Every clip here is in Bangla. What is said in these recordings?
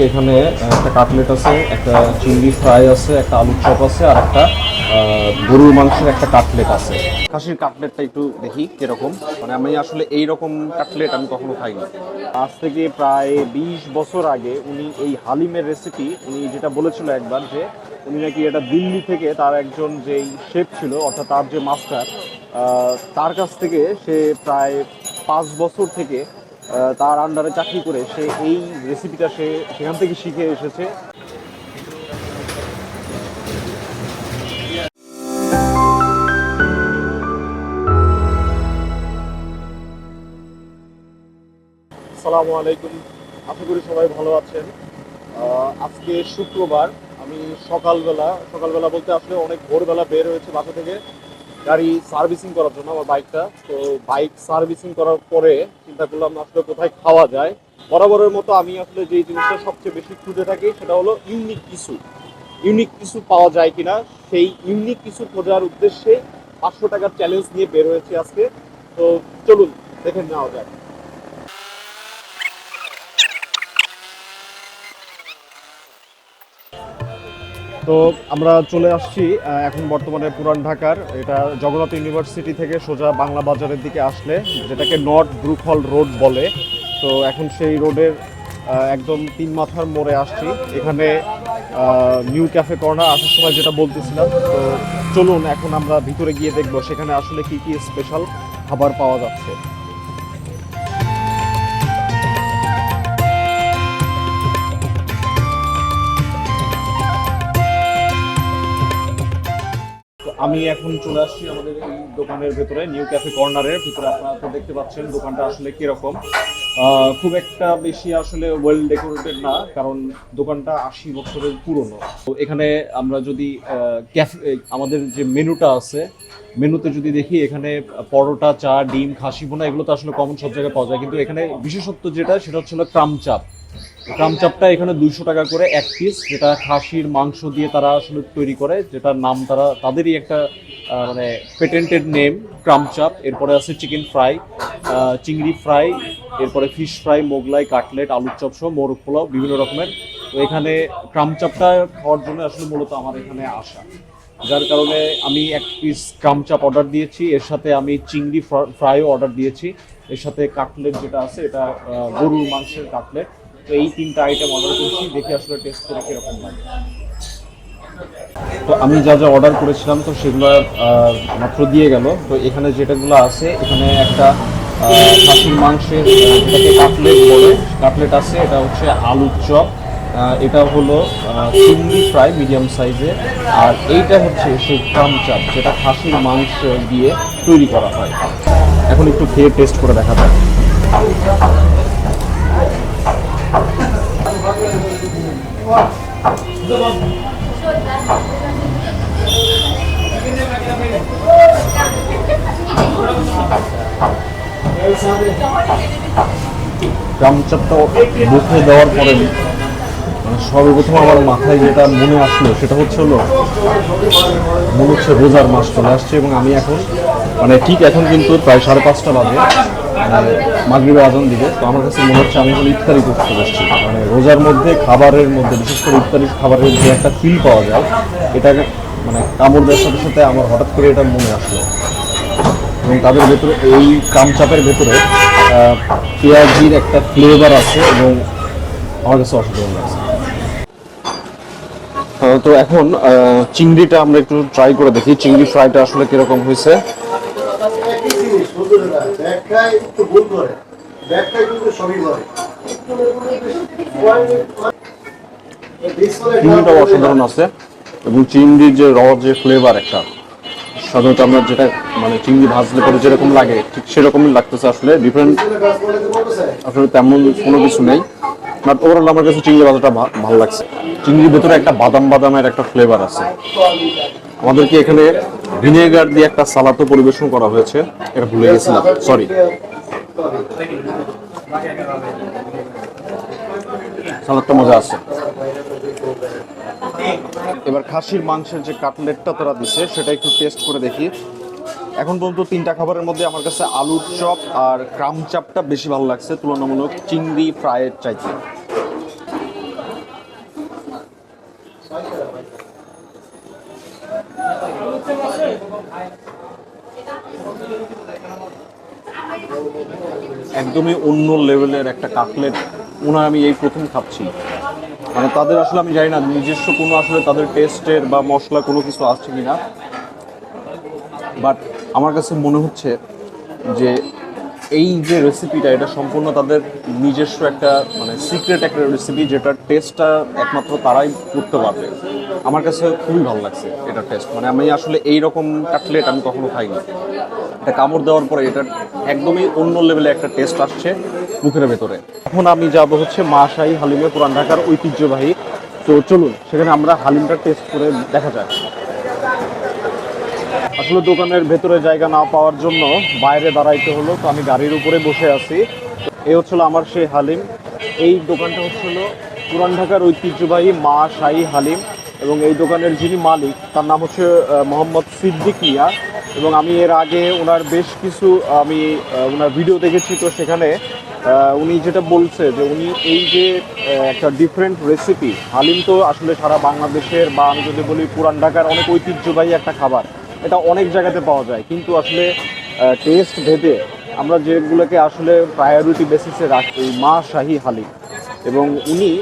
এখানে একটা কাটলেট আছে, একটা চিংড়ি ফ্রাই আছে, একটা আলুর চপ আছে, আর একটা গরুর মাংসের একটা কাটলেট আছে। খাসির কাটলেটটা একটু দেখি কীরকম। মানে আমি আসলে এই রকম কাটলেট আমি কখনো খাইনি। আজ থেকে প্রায় বিশ বছর আগে উনি এই হালিমের রেসিপি উনি যেটা বলেছিল একবার যে, উনি নাকি এটা দিল্লি থেকে তার একজন যেই শেফ ছিল, অর্থাৎ তার যে মাস্টার তার কাছ থেকে সে প্রায় পাঁচ বছর থেকে তার আন্ডারে চাকরি করে সে এই রেসিপিটা সে সেখান থেকে শিখে এসেছে। আসসালামু আলাইকুম। আশা করি সবাই ভালো আছেন। আজকে শুক্রবার, আমি সকালবেলা সকালবেলা বলতে আসলে অনেক ভোরবেলা বের হয়েছে বাসা থেকে। গাড়ি সার্ভিসিং করার জন্য আমার বাইকটা তো বাইক সার্ভিসিং করার পরে চিন্তা করলাম আসলে কোথায় খাওয়া যায়। বরাবরের মতো আমি আসলে যে জিনিসটা সবচেয়ে বেশি খুঁজে থাকি সেটা হলো ইউনিক কিছু। ইউনিক কিছু পাওয়া যায় কিনা, সেই ইউনিক কিছু খোঁজার উদ্দেশ্যে পাঁচশো টাকার চ্যালেঞ্জ নিয়ে বের হয়েছে আজকে। তো চলুন, দেখে নেওয়া যাক। তো আমরা চলে আসছি এখন বর্তমানে পুরান ঢাকার। এটা জগন্নাথ ইউনিভার্সিটি থেকে সোজা বাংলা বাজারের দিকে আসলে, যেটাকে নর্থ ব্রুক হল রোড বলে। তো এখন সেই রোডের একদম তিন মাথার মোড়ে আসছি। এখানে নিউ ক্যাফে কর্নার আসার সময় যেটা বলতেছিলাম, তো চলুন এখন আমরা ভিতরে গিয়ে দেখব, সেখানে আসলে কি কি স্পেশাল খাবার পাওয়া যাচ্ছে। আমি এখন চলে আসছি আমাদের এই দোকানের ভেতরে নিউ ক্যাফে কর্নারের ভিতরে। আপনারা তো দেখতে পাচ্ছেন দোকানটা আসলে কীরকম। খুব একটা বেশি আসলে ওয়েল ডেকোরেটেড না, কারণ দোকানটা আশি বছরের পুরনো। তো এখানে আমরা যদি ক্যাফে আমাদের যে মেনুটা আছে, মেনুতে যদি দেখি এখানে পরোটা, চা, ডিম, খাসি বোনা এগুলো তো আসলে কমন সব জায়গায় পাওয়া যায়। কিন্তু এখানে বিশেষত্ব যেটা, সেটা হচ্ছে ক্রাম চাপ। ক্রাম চাপটা এখানে দুইশো টাকা করে এক পিস যেটা খাসির মাংস দিয়ে তারা আসলে তৈরি করে, যেটার নাম তারা, তাদেরই একটা মানে পেটেন্টেড নেম ক্রাম চাপ এরপরে আছে চিকেন ফ্রাই চিংড়ি ফ্রাই এরপরে ফিশ ফ্রাই মোগলাই, কাটলেট, আলুর চপ সহ মোরগ পোলাও, বিভিন্ন রকমের। তো এখানে ক্রাম চাপটা খাওয়ার জন্য আসলে মূলত আমার এখানে আসা। যার কারণে আমি এক পিস ক্রাম চাপ অর্ডার দিয়েছি, এর সাথে আমি চিংড়ি ফ্রাইও অর্ডার দিয়েছি। এর সাথে কাটলেট যেটা আছে, এটা গরুর মাংসের কাটলেট। তো এই তিনটা আইটেম অর্ডার করছি, দেখে আসলে টেস্ট করে কীরকম লাগে তো আমি যা যা অর্ডার করেছিলাম, তো সেগুলো মাত্র দিয়ে গেল। তো এখানে যেটাগুলো আছে, এখানে একটা খাসির মাংসের যেটাকে কাটলেট বলে। কাটলেট আছে, এটা হচ্ছে আলুর চপ। এটা হলো চিংড়ি ফ্রাই মিডিয়াম সাইজে। আর এইটা হচ্ছে সেই ক্রাম চাপ যেটা খাসির মাংস দিয়ে তৈরি করা হয়। এখন একটু খেয়ে টেস্ট করে দেখা যাক। ক্রাম চাপটা মুখে দেওয়ার পরে মানে সর্বপ্রথম আমার মাথায় যেটা মনে আসলো, সেটা হচ্ছে হলো, মনে হচ্ছে রোজার মাস চলে আসছে এবং আমি এখন মানে ঠিক এখন কিন্তু প্রায় সাড়ে পাঁচটা বাজে। মাগরিবে আজান দিবে। তো আমার কাছে মনে হচ্ছে আমি ইফতারি করতে বসছি মানে রোজার মধ্যে, খাবারের মধ্যে, বিশেষ করে ইফতারি খাবারের যে একটা ফিল পাওয়া যায়, এটা মানে কামড় দেওয়ার সাথে সাথে আমার হঠাৎ করে এটা মনে আসলো। এবং তাদের ভেতরে, এই কামচাপের ভেতরে পেঁয়াজির একটা ফ্লেভার আছে এবং আমার কাছে অসাধারণ লাগছে। তো এখন চিংড়িটা আমরা একটু ট্রাই করে দেখি। চিংড়ি ফ্রাইটা আসলে কীরকম হয়েছে? চিংড়িটাও অসাধারণ আছে এবং চিংড়ির যে র যে ফ্লেভার একটা, সাধারণত আমরা যেটা মানে চিংড়ি ভাজলে পরে যেরকম লাগে, ঠিক সেরকমই লাগতেছে আসলে ডিফারেন্ট আসলে তেমন কোনো কিছু নেই। বাট ওভারঅল আমার কাছে চিংড়ি ভাজাটা ভালো লাগছে। চিংড়ির ভেতরে একটা বাদাম বাদামের একটা ফ্লেভার আছে। আমাদেরকে এখানে ভিনেগার দিয়ে একটা সালাদও পরিবেশন করা হয়েছে। এটা ভুলে গেছিলাম। সরি সালাদটা মজা আছে। এবার খাসির মাংসের যে কাটলেটটা তারা দিছে সেটা একটু টেস্ট করে দেখি। এখন পর্যন্ত তিনটা খাবারের মধ্যে আমার কাছে আলুর চপ আর ক্রাম চাপটা বেশি ভালো লাগছে। তুলনামূলক চিংড়ি ফ্রাইয়ের চাইতে একদমই অন্য লেভেলের একটা কাটলেট ওনার আমি এই প্রথম খাচ্ছি। মানে তাদের আসলে আমি জানি না, নিজস্ব কোনো আসলে তাদের টেস্টের বা মশলা কোনো কিছু আসছে কি না বাট আমার কাছে মনে হচ্ছে যে এই যে রেসিপিটা এটা সম্পূর্ণ তাদের নিজস্ব একটা মানে সিক্রেট একটা রেসিপি যেটার টেস্টটা একমাত্র তারাই করতে পারবে। আমার কাছে খুবই ভালো লাগছে এটা টেস্ট মানে আমি আসলে এই রকম কাটলেট আমি কখনো খাইনি। এটা কামড় দেওয়ার পরে এটা একদমই অন্য লেভেলে একটা টেস্ট আসছে মুখের ভেতরে। এখন আমি যাব হচ্ছে মা শাহী হালিমে পুরান ঢাকার ঐতিহ্যবাহী। তো চলুন, সেখানে আমরা হালিমটা টেস্ট করে দেখা যাক। আসলে দোকানের ভেতরে জায়গা না পাওয়ার জন্য বাইরে দাঁড়াইতে হলো, তো আমি গাড়ির উপরে বসে আছি। এই হচ্ছিল আমার সেই হালিম। এই দোকানটা হচ্ছিল পুরান ঢাকার ঐতিহ্যবাহী মা শাহী হালিম এবং এই দোকানের যিনি মালিক, তার নাম হচ্ছে মোহাম্মদ সিদ্দিক মিয়া। এবং আমি এর আগে ওনার বেশ কিছু, আমি ওনার ভিডিও দেখেছি, তো সেখানে উনি যেটা বলছে যে উনি এই যে একটা ডিফারেন্ট রেসিপি হালিম তো আসলে সারা বাংলাদেশের বা আমি যদি বলি পুরান ঢাকার অনেক ঐতিহ্যবাহী একটা খাবার। এটা অনেক জায়গাতে পাওয়া যায়। কিন্তু আসলে টেস্ট ভেদে আমরা যেগুলোকে আসলে প্রায়োরিটি বেসিসে রাখি, মা শাহী হালিম। এবং উনি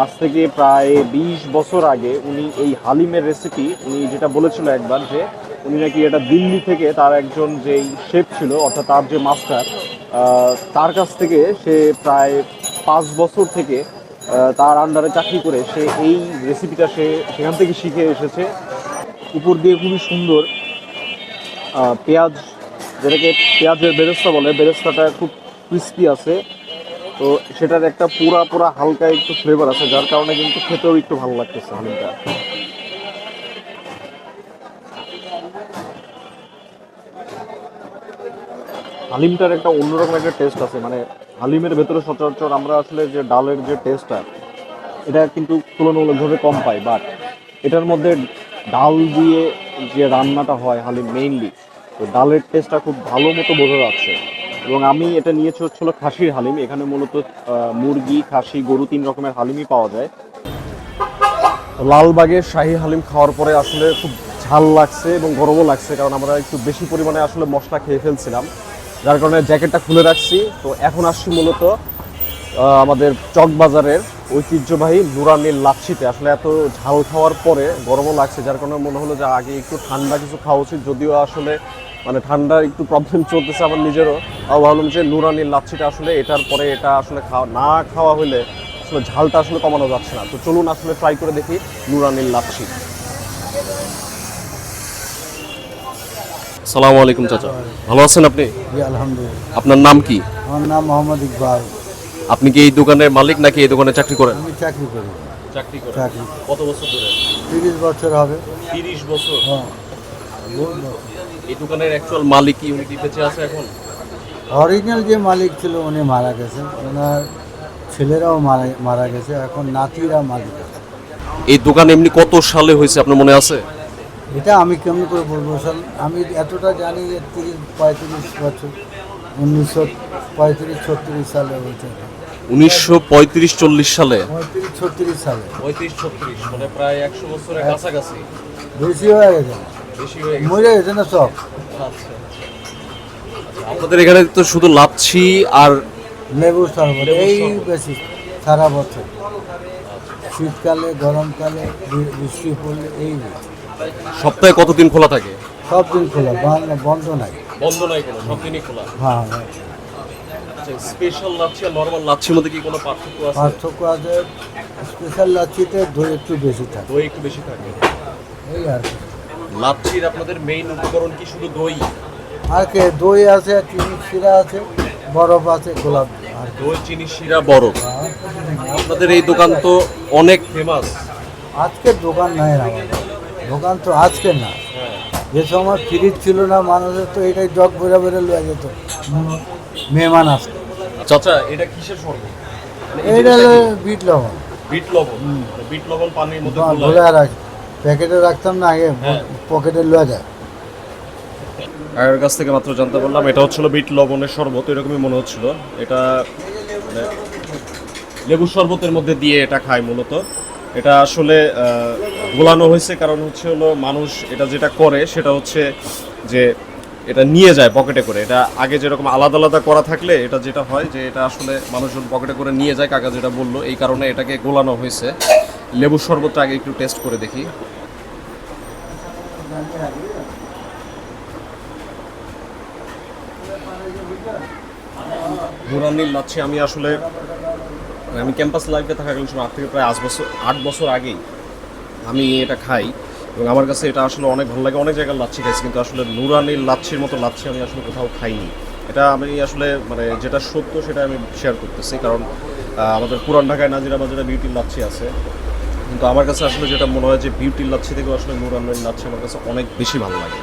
আজ থেকে প্রায় বিশ বছর আগে উনি এই হালিমের রেসিপি উনি যেটা বলেছিল একবার যে, উনি নাকি এটা দিল্লি থেকে তার একজন যেই শেফ ছিল, অর্থাৎ তার যে মাস্টার তার কাছ থেকে সে প্রায় পাঁচ বছর থেকে তার আন্ডারে চাকরি করে সে এই রেসিপিটা সে সেখান থেকে শিখে এসেছে। উপর দিয়ে খুবই সুন্দর পেঁয়াজ, যেটাকে পেঁয়াজের বেরেস্তা বলে, বেরেস্তাটা খুব ক্রিস্পি আছে। তো সেটার একটা পুরা পুরা হালকা একটু ফ্লেভার আছে, যার কারণে কিন্তু খেতেও একটু ভালো লাগতেছে হালিমটা। হালিমটার একটা অন্যরকম একটা টেস্ট আছে মানে হালিমের ভেতরে সচরাচর আমরা আসলে যে ডালের যে টেস্টটা এটা কিন্তু তুলনামূলকভাবে কম পাই বাট এটার মধ্যে ডাল দিয়ে যে রান্নাটা হয় হালিম মেইনলি তো ডালের টেস্টটা খুব ভালো মতো বোঝা যাচ্ছে। এবং আমি এটা নিয়েছি হচ্ছিল খাসির হালিম, এখানে মূলত মুরগি, খাসি, গরু তিন রকমের হালিমই পাওয়া যায়। লালবাগের শাহী হালিম খাওয়ার পরে আসলে খুব ঝাল লাগছে এবং গরমও লাগছে, কারণ আমরা একটু বেশি পরিমাণে আসলে মশলা খেয়ে ফেলছিলাম। যার কারণে জ্যাকেটটা খুলে রাখছি। তো এখন আসছি মূলত আমাদের চকবাজারের ঐতিহ্যবাহী নুরানির লাচ্ছিতে। আসলে এত ঝাল খাওয়ার পরে গরমও লাগছে যার কারণে মনে হলো যে আগে একটু ঠান্ডা কিছু খাওয়া উচিত যদিও আসলে মানে ঠান্ডার একটু প্রবলেম চলতেছে আমার নিজেরও। তাও ভাবলাম যে নুরানির লাচ্ছিটা আসলে এটার পরে এটা আসলে খাওয়া না খাওয়া হলে আসলে ঝালটা আসলে কমানো যাচ্ছে না। তো চলুন আসলে ট্রাই করে দেখি নুরানির লাচ্ছি। সালামু আলাইকুম চাচা। ভালো আছেন আপনি? আলহামদুলিল্লাহ। আপনার নাম কি? আমার নাম মোহাম্মদ ইকবাল। আপনি কি এই দোকানের মালিক নাকি এই দোকানে চাকরি করেন? আমি চাকরি করি। চাকরি করেন। চাকরি। কত বছর ধরে? তিরিশ বছর হবে। তিরিশ বছর? হ্যাঁ। এই দোকানের অ্যাকচুয়াল মালিক কি উনি কি বেঁচে আছে এখন? অরিজিনাল যে মালিক ছিল উনি মারা গেছে ওনার ছেলেরাও মারা মারা গেছে। এখন নাতিরা মালিক আছে। এই দোকান এমনি কত সালে হয়েছে আপনার মনে আছে? এটা আমি কেমন করে বলব? স্যার আমি এতটা জানি যে তিরিশ পঁয়ত্রিশ বছর উনিশশো পঁয়ত্রিশ ছত্রিশ সালে হয়েছে। উনিশশো পঁয়ত্রিশ চল্লিশ সালে? পঁয়ত্রিশ ছত্রিশ সালে। পঁয়ত্রিশ ছত্রিশ মানে প্রায় একশো বছরের কাছাকাছি। বেশি হয়ে গেছে। বেশি হয়ে মরে গেছে না সব? আপনাদের এখানে তো শুধু লাচ্ছি আর লেবু শরবত এই বেশি সারা বছর। শীতকালে গরমকালে বৃষ্টি পড়লে এই। সপ্তাহে কতদিন খোলা থাকে? সব দিন খোলা বন্ধ- বন্ধ নাই। বন্ধ নাই কোনো সব দিনই খোলা। হ্যাঁ হ্যাঁ। স্পেশাল লাচ্ছি আর নর্মাল লাচ্ছির মধ্যে কি কোনো পার্থক্য আছে? পার্থক্য আছে স্পেশাল লাচ্ছিতে দই একটু বেশি থাকে। দই একটু বেশি থাকে। এই আর কি। লাচ্ছির আপনাদের মেইন উপকরণ কি শুধু দই? আর কে দই আছে চিনি শিরা আছে বরফ আছে গোলাপ। আর দই চিনি শিরা বরফ। আপনাদের এই দোকান তো অনেক ফেমাস আজকে দোকান নাই আমাদের দোকান তো আজকে না। যে সময় ফ্রিজ ছিল না মানুষের তো এটাই জগ বেড়ে বেড়ে লয়ে যেত। মেহমান আসতো চাচা এটা কিসের শরবত? মানে হলো বিট লবণ। বিট লবণ? মানে বিট লবণ পানির মধ্যে। ধুলে রাখ প্যাকেটে রাখতাম না আগে হ্যাঁ। পকেটে লয়ে যায়। আগের কাছ থেকে মাত্র জানতে পারলাম এটা হচ্ছিল বিট লবণের শরবত এরকমই মনে হচ্ছিল। এটা মানে লেবুর শরবতের মধ্যে দিয়ে এটা খায় মূলত। এটা আসলে গোলানো হয়েছে কারণ হচ্ছে হলো মানুষ এটা যেটা করে সেটা হচ্ছে যে এটা নিয়ে যায় পকেটে করে। এটা আগে যেরকম আলাদা আলাদা করা থাকলে এটা যেটা হয় যে এটা আসলে মানুষজন পকেটে করে নিয়ে যায়, কাকা যেটা বলল, এই কারণে এটাকে গোলানো হয়েছে। লেবুর শরবতটা আগে একটু টেস্ট করে দেখি। নুরানির লাচ্ছি আমি আসলে, আমি ক্যাম্পাস লাইফে থাকাকালীন সময় আট থেকে প্রায় আট বছর আট বছর আগেই আমি এটা খাই। এবং আমার কাছে এটা আসলে অনেক ভালো লাগে। অনেক জায়গায় লাচ্ছি খাইছি, কিন্তু আসলে নুরানির লাচ্ছির মতো লাচ্ছি আমি আসলে কোথাও খাইনি। এটা আমি আসলে মানে যেটা সত্য সেটা আমি শেয়ার করতেছি, কারণ আমাদের পুরান ঢাকায় নাজিরা বাজারে বিউটির লাচ্ছি আছে। কিন্তু আমার কাছে আসলে যেটা মনে হয় যে বিউটির লাচ্ছি থেকেও আসলে নুরানির লাচ্ছি আমার কাছে অনেক বেশি ভালো লাগে।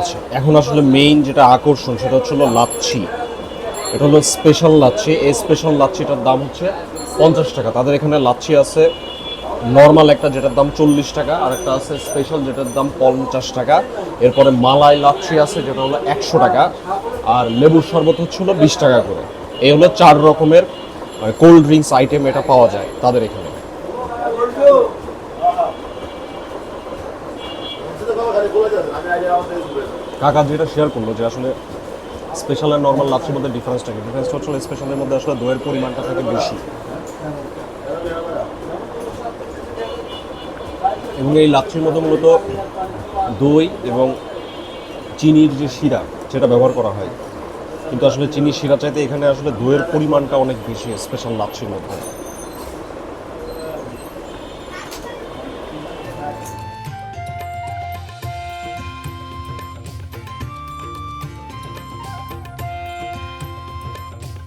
আচ্ছা এখন আসলে মেইন যেটা আকর্ষণ সেটা হচ্ছে হলো লাচ্ছি। এটা হলো স্পেশাল লাচ্ছি। এই স্পেশাল লাচ্ছিটার দাম হচ্ছে পঞ্চাশ টাকা। তাদের এখানে লাচ্ছি আছে নর্মাল একটা যেটার দাম চল্লিশ টাকা, আর একটা আছে স্পেশাল যেটার দাম পঞ্চাশ টাকা। এরপরে মালাই লাচ্ছি আছে যেটা হলো একশো টাকা, আর লেবুর শরবত হচ্ছে হলো বিশ টাকা করে। এই হলো চার রকমের কোল্ড ড্রিঙ্কস আইটেম এটা পাওয়া যায় তাদের এখানে। কাকা যেটা শেয়ার করল যে আসলে স্পেশাল আর নর্মাল লাচ্ছির মধ্যে ডিফারেন্স থাকে। ডিফারেন্সটা হচ্ছে স্পেশালের মধ্যে আসলে দইয়ের পরিমাণটা থাকে বেশি। এবং এই লাচ্ছির মধ্যে মূলত দই এবং চিনির যে শিরা সেটা ব্যবহার করা হয়। কিন্তু আসলে চিনির শিরা চাইতে এখানে আসলে দইয়ের পরিমাণটা অনেক বেশি স্পেশাল লাচ্ছির মধ্যে।